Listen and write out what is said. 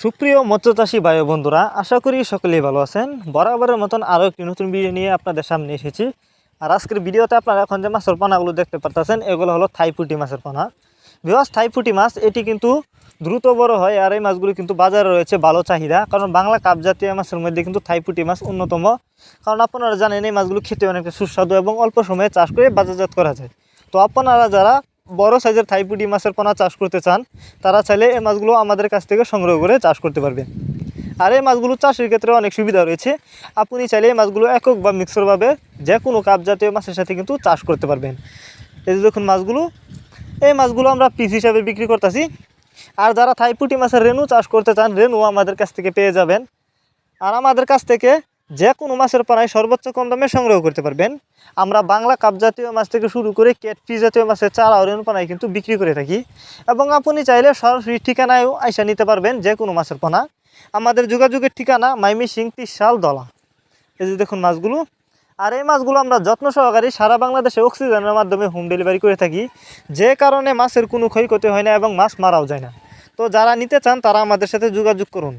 সুপ্রিয় মৎস্যচাষী ও বন্ধুরা, আশা করি সকলেই ভালো আছেন। বরাবরের মতন আরও একটি নতুন ভিডিও নিয়ে আপনাদের সামনে এসেছি। আর আজকের ভিডিওতে আপনারা এখন যে মাছের পানাগুলো দেখতে পারতেছেন, এগুলো হলো থাইপুটি মাছের পানা। বিহাস থাইপুটি মাছ, এটি কিন্তু দ্রুত বড় হয় আর এই মাছগুলো কিন্তু বাজারে রয়েছে ভালো চাহিদা। কারণ বাংলা কাপ জাতীয় মাছের মধ্যে কিন্তু থাইপুটি মাছ অন্যতম। কারণ আপনারা জানেন এই মাছগুলো খেতে অনেকটা সুস্বাদু এবং অল্প সময়ে চাষ করে বাজারজাত করা যায়। তো আপনারা যারা বড় সাইজের থাইপুটি মাছের পোনা চাষ করতে চান, তারা চাইলে এই মাছগুলো আমাদের কাছ থেকে সংগ্রহ করে চাষ করতে পারবেন আর এই মাছগুলো চাষের ক্ষেত্রে অনেক সুবিধা রয়েছে। আপনি চাইলে এই মাছগুলো একক বা মিক্সরভাবে যে কোনো কাপ জাতীয় মাছের সাথে কিন্তু চাষ করতে পারবেন। এই যে দেখুন মাছগুলো, এই মাছগুলো আমরা পিস হিসাবে বিক্রি করতেছি। আর যারা থাইপুটি মাছের রেনু চাষ করতে চান রেনু আমাদের কাছ থেকে পেয়ে যাবেন। আর আমাদের কাছ থেকে যে কোনো মাছের পানায় সর্বোচ্চ কম দামে সংগ্রহ করতে পারবেন। আমরা বাংলা কাপ জাতীয় মাছ থেকে শুরু করে কেটপি জাতীয় মাছের চারা ও রেনু পানায় কিন্তু বিক্রি করে থাকি। এবং আপনি চাইলে সরাসরি ঠিকানায়ও আইসা নিতে পারবেন যে কোনো মাছের পানা। আমাদের যোগাযোগের ঠিকানা মাইমি সিং তিসাল দলা। এই যে দেখুন মাছগুলো। আর এই মাছগুলো আমরা যত্ন সহকারে সারা বাংলাদেশে অক্সিজেনের মাধ্যমে হোম ডেলিভারি করে থাকি। যে কারণে মাছের কোনো ক্ষয়ক্ষতি হয় না এবং মাছ মারাও যায় না। তো যারা নিতে চান তারা আমাদের সাথে যোগাযোগ করুন।